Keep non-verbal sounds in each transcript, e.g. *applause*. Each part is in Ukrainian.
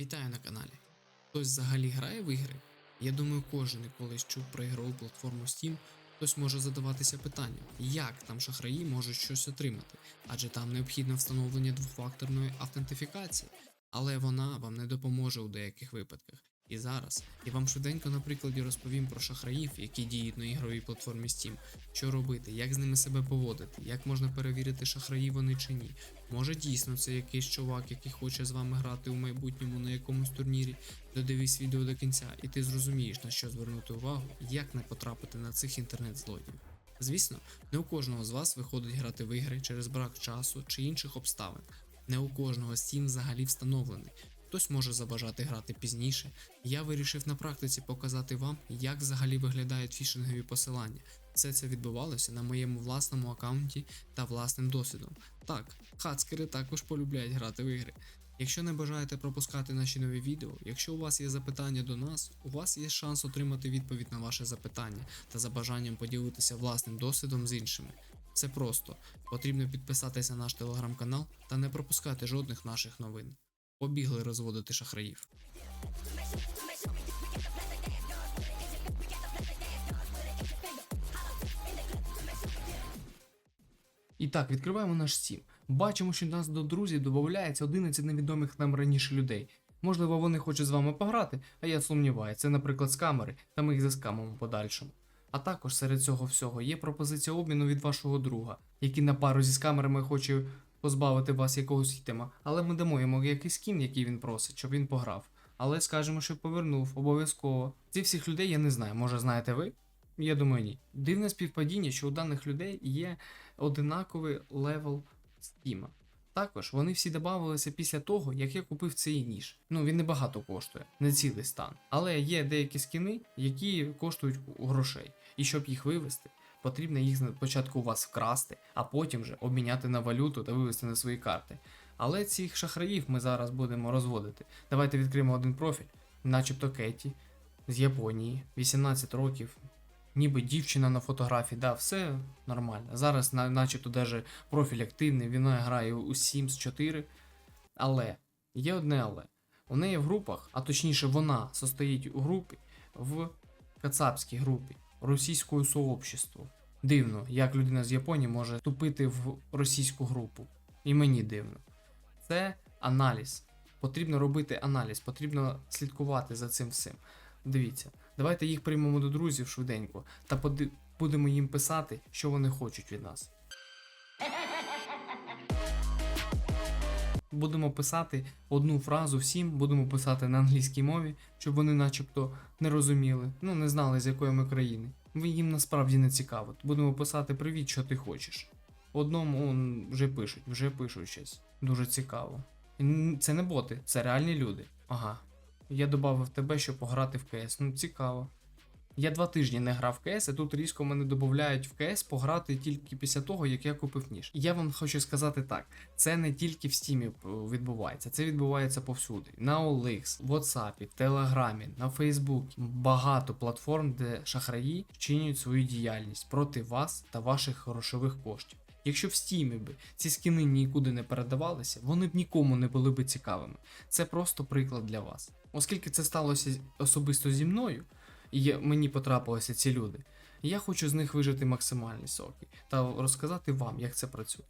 Вітаю на каналі. Хтось взагалі грає в ігри? Я думаю, кожен колись чув про ігрову платформу Steam. Хтось може задаватися питанням, як там шахраї можуть щось отримати, адже там необхідне встановлення двохфакторної автентифікації, але вона вам не допоможе у деяких випадках. І зараз я вам швиденько на прикладі розповім про шахраїв, які діють на ігровій платформі Steam, що робити, як з ними себе поводити, як можна перевірити, шахраї вони чи ні. Може дійсно це якийсь чувак, який хоче з вами грати у майбутньому на якомусь турнірі. Додивись відео до кінця, і ти зрозумієш на що звернути увагу, як не потрапити на цих інтернет-злодіїв. Звісно, не у кожного з вас виходить грати в ігри через брак часу чи інших обставин. Не у кожного Steam взагалі встановлений. Хтось може забажати грати пізніше. Я вирішив на практиці показати вам, як взагалі виглядають фішингові посилання. Все це відбувалося на моєму власному аккаунті та власним досвідом. Так, хацкери також полюбляють грати в ігри. Якщо не бажаєте пропускати наші нові відео, якщо у вас є запитання до нас, у вас є шанс отримати відповідь на ваше запитання та за бажанням поділитися власним досвідом з іншими. Все просто потрібно підписатися на наш телеграм-канал та не пропускати жодних наших новин. Побігли розводити шахраїв. І так, відкриваємо наш Steam. Бачимо, що нас до друзів додається 11 невідомих нам раніше людей. Можливо, вони хочуть з вами пограти, а я сумніваюся, це, наприклад, з камери, та ми їх заскамимо подальшому. А також серед цього всього є пропозиція обміну від вашого друга, який на пару зі скамерами хоче позбавити вас якогось ітема, але ми дамо йому якийсь скін, який він просить, щоб він пограв. Але скажемо, що повернув, обов'язково. Ці всіх людей я не знаю, може знаєте ви? Я думаю, ні. Дивне співпадіння, що у даних людей є одинаковий левел Стіма. Також вони всі додавалися після того, як я купив цей ніж. Ну він небагато коштує, не цілий стан. Але є деякі скіни, які коштують грошей. І щоб їх вивести, потрібно їх спочатку у вас вкрасти, а потім вже обміняти на валюту та вивести на свої карти. Але цих шахраїв ми зараз будемо розводити. Давайте відкриємо один профіль, начебто Кеті з Японії, 18 років, ніби дівчина на фотографії, да, все нормально. Зараз, на- начебто, даже профіль активний, вона грає у Sims 4. Але є одне але. У неї в групах, а точніше, вона состоїть у групі в кацапській групі російського сообщества. Дивно, як людина з Японії може вступити в російську групу. І мені дивно. Це аналіз. Потрібно робити аналіз, потрібно слідкувати за цим всім. Дивіться, давайте їх приймемо до друзів швиденько та будемо їм писати, що вони хочуть від нас. Будемо писати одну фразу всім, будемо писати на англійській мові, щоб вони начебто не розуміли, ну не знали, з якої ми країни. Їм насправді не цікаво. Будемо писати привіт, що ти хочеш. Одному он, вже пишуть, вже пишуть щось. Дуже цікаво. Це не боти, це реальні люди. Ага. Я додав тебе, щоб пограти в КС. Ну, цікаво. Я два тижні не грав в КС, а тут різко мене додають в КС пограти тільки після того, як я купив ніж. І я вам хочу сказати так: це не тільки в Стімі відбувається, це відбувається повсюди. На OLX, WhatsApp, Телеграмі, на Фейсбуці. Багато платформ, де шахраї вчинюють свою діяльність проти вас та ваших грошових коштів. Якщо в стімі би ці скини нікуди не передавалися, вони б нікому не були б цікавими. Це просто приклад для вас. Оскільки це сталося особисто зі мною, і мені потрапилися ці люди, я хочу з них вижити максимальні соки та розказати вам, як це працює.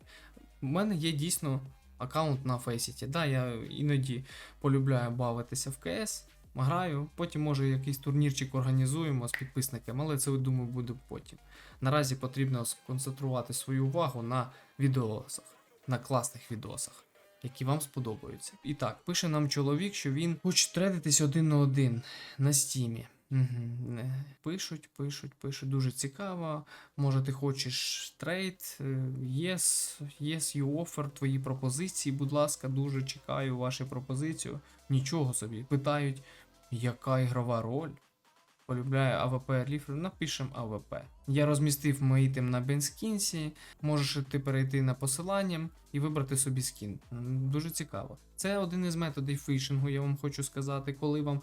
У мене є дійсно аккаунт на Faceit. Да, я іноді полюбляю бавитися в КС, граю, потім може якийсь турнірчик організуємо з підписниками, але це думаю буде потім. Наразі потрібно сконцентрувати свою увагу на відосах, на класних відосах, які вам сподобаються. І так, пише нам чоловік, що він хоче тредитись один на один на стімі. Угу. Пишуть, пишуть, пишуть. Дуже цікаво. Може, ти хочеш трейд? Е, Yes, yes, you offer, твої пропозиції. Будь ласка, дуже чекаю вашу пропозицію. Нічого собі. Питають, яка ігрова роль? Полюбляю АВП Ліфер, напишем АВП. Я розмістив мої тем на Бенскінсі. Можеш ти перейти на посилання і вибрати собі скін. Дуже цікаво. Це один із методів фішингу, я вам хочу сказати, коли вам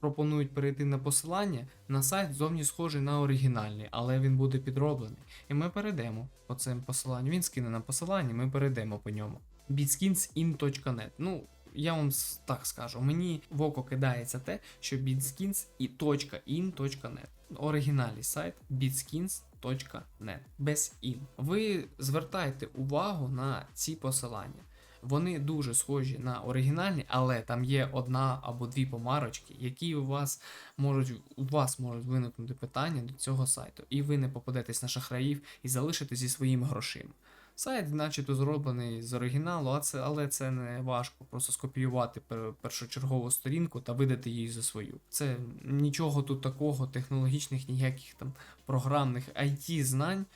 пропонують перейти на посилання, на сайт зовні схожий на оригінальний, але він буде підроблений. І ми перейдемо по цим посиланням. Він скине нам посилання, ми перейдемо по ньому. bitskins.in.net. Ну, я вам так скажу, мені в око кидається те, що bitskins і .in.net. Оригінальний сайт bitskins.net без in. Ви звертайте увагу на ці посилання. Вони дуже схожі на оригінальні, але там є одна або дві помарочки, які у вас можуть у вас можуть виникнути питання до цього сайту, і ви не попадетесь на шахраїв і залишитесь зі своїми грошима. Сайт, начебто, зроблений з оригіналу, а це, але це не важко. Просто скопіювати першочергову сторінку та видати її за свою. Це нічого тут такого, технологічних, ніяких там програмних IT знань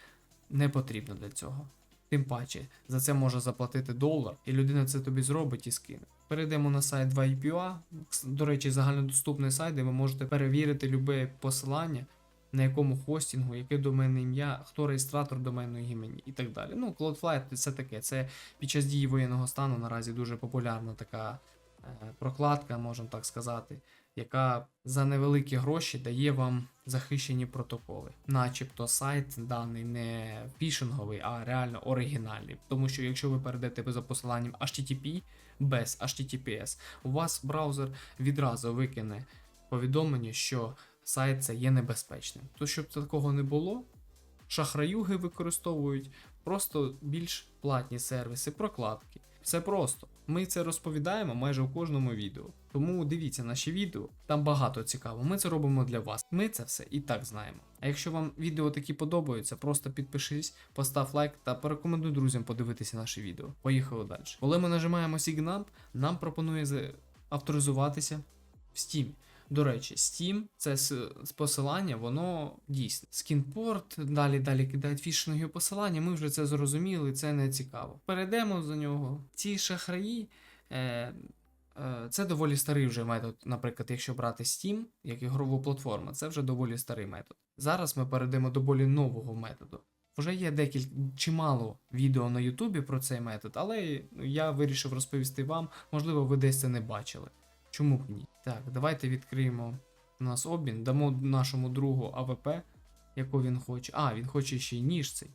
не потрібно для цього. Тим паче, за це може заплатити долар, і людина це тобі зробить і скине. Перейдемо на сайт 2IPA. До речі, загальнодоступний сайт, де ви можете перевірити любе посилання, на якому хостінгу, яке доменне ім'я, хто реєстратор доменного імені і так далі. Ну, Cloudflare це таке. Це під час дії воєнного стану наразі дуже популярна така е, прокладка, можемо так сказати, яка за невеликі гроші дає вам захищені протоколи. Начебто сайт даний не фішинговий, а реально оригінальний. Тому що якщо ви перейдете за посиланням HTTP без HTTPS, у вас браузер відразу викине повідомлення, що сайт це є небезпечним. То щоб такого не було, шахраюги використовують просто більш платні сервіси, прокладки. Все просто. Ми це розповідаємо майже у кожному відео. Тому дивіться наші відео, там багато цікаво. Ми це робимо для вас. Ми це все і так знаємо. А якщо вам відео такі подобаються, просто підпишись, постав лайк та порекомендуй друзям подивитися наше відео. Поїхали далі. Коли ми нажимаємо Sign нам пропонує авторизуватися в Steam. До речі, Steam це посилання, воно дійсне. Скінпорт, далі далі кидають фішингові посилання, ми вже це зрозуміли, це не цікаво. Перейдемо за нього. Ці шахраї. Е, е, це доволі старий вже метод, наприклад, якщо брати Steam як ігрову платформу, це вже доволі старий метод. Зараз ми перейдемо до болі нового методу. Вже є декілька чимало відео на Ютубі про цей метод, але я вирішив розповісти вам, можливо, ви десь це не бачили. Чому б ні? Так, давайте відкриємо у нас обмін, дамо нашому другу АВП, яку він хоче. А, він хоче ще й ніж цей.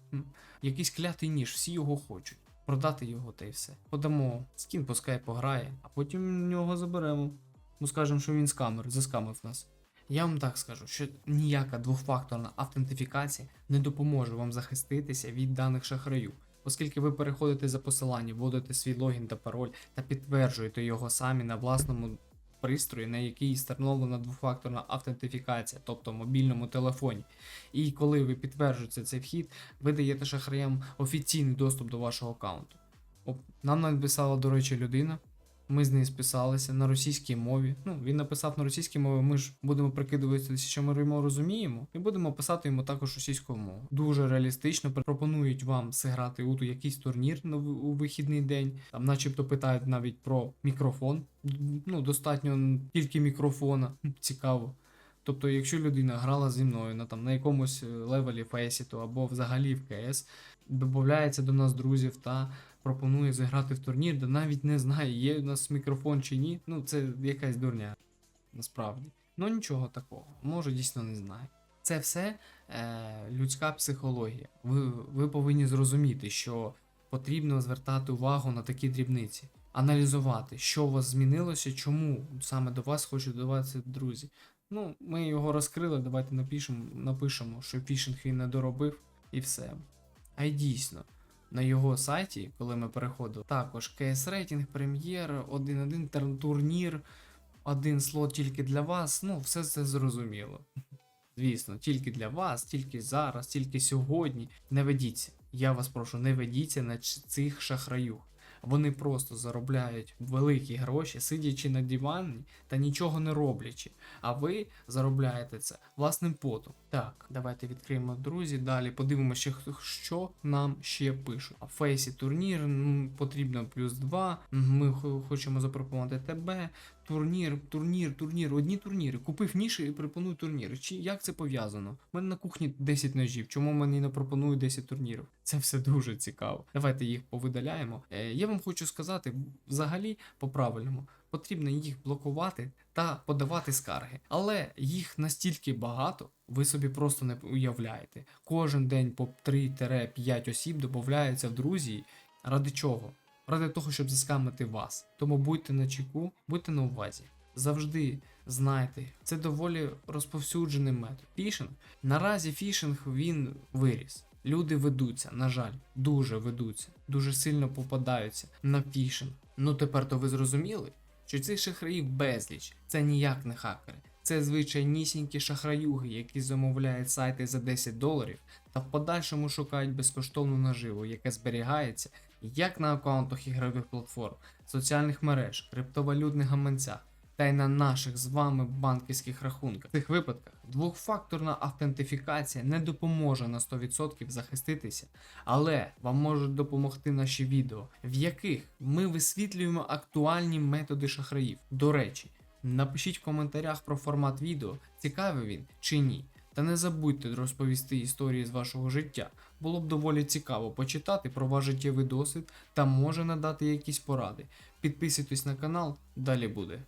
Якийсь клятий ніж, всі його хочуть. Продати його та й все. Подамо скін, пускай пограє, а потім нього заберемо. Ну скажемо, що він скамер, заскамив нас. Я вам так скажу, що ніяка двохфакторна автентифікація не допоможе вам захиститися від даних шахраїв, оскільки ви переходите за посилання, вводите свій логін та пароль та підтверджуєте його самі на власному пристрої, на який встановлена двофакторна автентифікація, тобто мобільному телефоні. І коли ви підтверджуєте цей вхід, ви даєте шахраям офіційний доступ до вашого аккаунту. Нам написала, до речі, людина. Ми з нею списалися на російській мові. Ну, він написав на російській мові, ми ж будемо прикидуватися, що ми йому розуміємо, і будемо писати йому також російською мовою. Дуже реалістично пропонують вам зіграти у якийсь турнір у вихідний день. Там, начебто, питають навіть про мікрофон. Ну, достатньо тільки мікрофона. *laughs* Цікаво. Тобто, якщо людина грала зі мною на там на якомусь е, левелі Фейсіту або взагалі в КС, додається до нас друзів та пропонує зіграти в турнір, де навіть не знає, є у нас мікрофон чи ні. Ну, це якась дурня, насправді. Ну нічого такого, може дійсно не знає. Це все е, людська психологія. Ви, ви повинні зрозуміти, що потрібно звертати увагу на такі дрібниці, аналізувати, що у вас змінилося, чому саме до вас хочуть додаватися друзі. Ну, ми його розкрили, давайте напишемо, напишемо, що фішинг він не доробив, і все. А й дійсно, на його сайті, коли ми переходили, також КС рейтинг, прем'єр, 1-1 турнір, один слот тільки для вас. Ну, все це зрозуміло. Звісно, тільки для вас, тільки зараз, тільки сьогодні. Не ведіться. Я вас прошу, не ведіться на цих шахраюх. Вони просто заробляють великі гроші, сидячи на дивані та нічого не роблячи. А ви заробляєте це власним потом. Так, давайте відкриємо друзі. Далі подивимося, що нам ще пишуть. А фейсі турнір потрібно плюс 2. Ми хочемо запропонувати тебе. Турнір, турнір, турнір, одні турніри. Купив ніші і пропоную турніри. Чи як це пов'язано? У мене на кухні 10 ножів. Чому мені не пропонують 10 турнірів? Це все дуже цікаво. Давайте їх повидаляємо. Е, я вам хочу сказати, взагалі, по-правильному, потрібно їх блокувати та подавати скарги. Але їх настільки багато, ви собі просто не уявляєте. Кожен день по 3-5 осіб додаються в друзі. Ради чого? Ради того, щоб заскамити вас. Тому будьте на чеку, будьте на увазі. Завжди знайте, це доволі розповсюджений метод. Фішинг. Наразі фішинг він виріс. Люди ведуться, на жаль, дуже ведуться, дуже сильно попадаються на фішинг. Ну тепер то ви зрозуміли, що цих шахраїв безліч, це ніяк не хакери. Це звичайнісінькі шахраюги, які замовляють сайти за 10 доларів та в подальшому шукають безкоштовну наживу, яке зберігається як на аккаунтах ігрових платформ, соціальних мереж, криптовалютних гаманцях, та й на наших з вами банківських рахунках. В цих випадках двохфакторна автентифікація не допоможе на 100% захиститися, але вам можуть допомогти наші відео, в яких ми висвітлюємо актуальні методи шахраїв. До речі, напишіть в коментарях про формат відео, цікавий він чи ні. Та не забудьте розповісти історії з вашого життя. Було б доволі цікаво почитати про ваш життєвий досвід та може надати якісь поради. Підписуйтесь на канал, далі буде.